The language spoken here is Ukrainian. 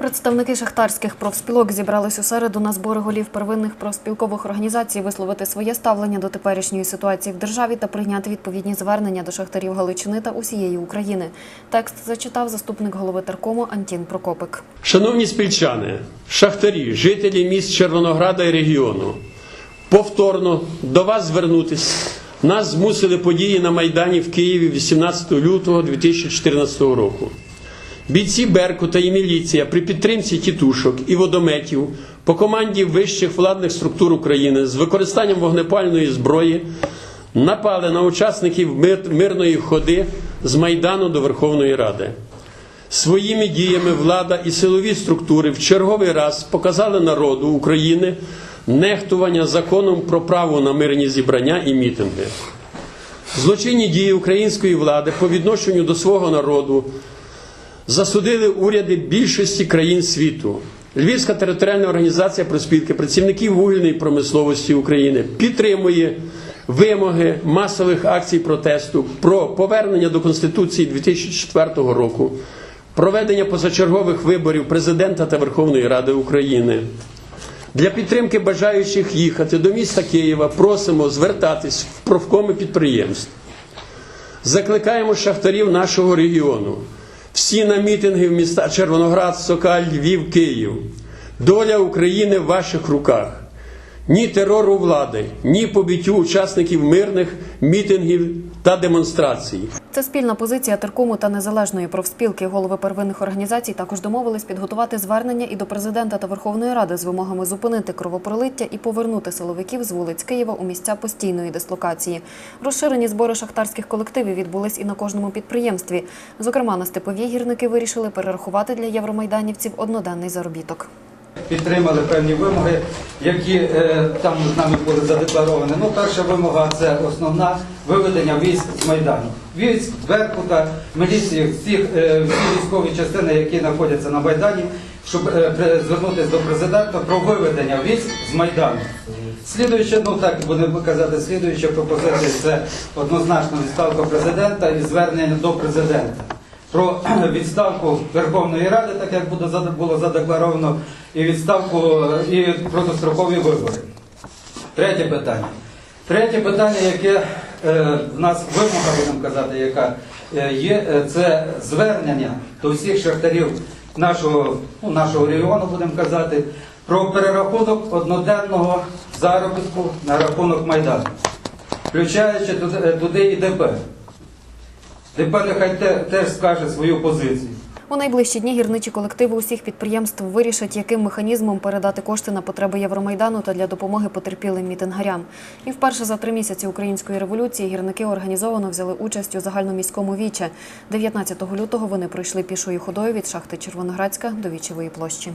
Представники шахтарських профспілок зібрались у середу на збори голів первинних профспілкових організацій висловити своє ставлення до теперішньої ситуації в державі та прийняти відповідні звернення до шахтарів Галичини та усієї України. Текст зачитав заступник голови теркому Антін Прокопик. Шановні спільчани, шахтарі, жителі міст Червонограда і регіону, повторно до вас звернутись. Нас змусили події на Майдані в Києві 18 лютого 2014 року. Бійці Беркута і міліція при підтримці тітушок і водометів по команді вищих владних структур України з використанням вогнепальної зброї напали на учасників мирної ходи з Майдану до Верховної Ради. Своїми діями влада і силові структури в черговий раз показали народу України нехтування законом про право на мирні зібрання і мітинги. Злочинні дії української влади по відношенню до свого народу засудили уряди більшості країн світу. Львівська територіальна організація проспілки працівників вугільної промисловості України підтримує вимоги масових акцій протесту про повернення до Конституції 2004 року, проведення позачергових виборів президента та Верховної Ради України. Для підтримки бажаючих їхати до міста Києва просимо звертатись в профкоми підприємств. Закликаємо шахтарів нашого регіону. Всі на мітинги в міста Червоноград, Сокаль, Львів, Київ. Доля України в ваших руках. Ні терору влади, ні побиттю учасників мирних мітингів та демонстрацій. Це спільна позиція теркому та незалежної профспілки. Голови первинних організацій також домовились підготувати звернення і до президента та Верховної Ради з вимогами зупинити кровопролиття і повернути силовиків з вулиць Києва у місця постійної дислокації. Розширені збори шахтарських колективів відбулись і на кожному підприємстві. Зокрема, на степовій гірники вирішили перерахувати для євромайданівців одноденний заробіток. Підтримали певні вимоги, які е, там з нами були задекларовані. Ну, перша вимога це основна виведення військ з Майдану. Військ, Беркута, міліції, всіх, е, військові частини, які знаходяться на Майдані, щоб е, звернутися до президента про виведення військ з Майдану. Слідуюче, ну так будемо казати, слідуюча пропозиція це однозначно відставка президента і звернення до президента про відставку Верховної Ради, так як буде було задекларовано, і відставку і протистрокові вибори. Третє питання. Третє питання, яке е, в нас вимога, будемо казати, яка е, є, е, це звернення до всіх шахтарів нашого, ну, нашого регіону, будемо казати, про перерахунок одноденного заробітку на рахунок Майдану, включаючи туди і ДП. ДП нехай те- теж скаже свою позицію. У найближчі дні гірничі колективи усіх підприємств вирішать, яким механізмом передати кошти на потреби Євромайдану та для допомоги потерпілим мітингарям. І вперше за три місяці української революції гірники організовано взяли участь у загальноміському віче. 19 лютого вони пройшли пішою ходою від шахти Червоноградська до Вічевої площі.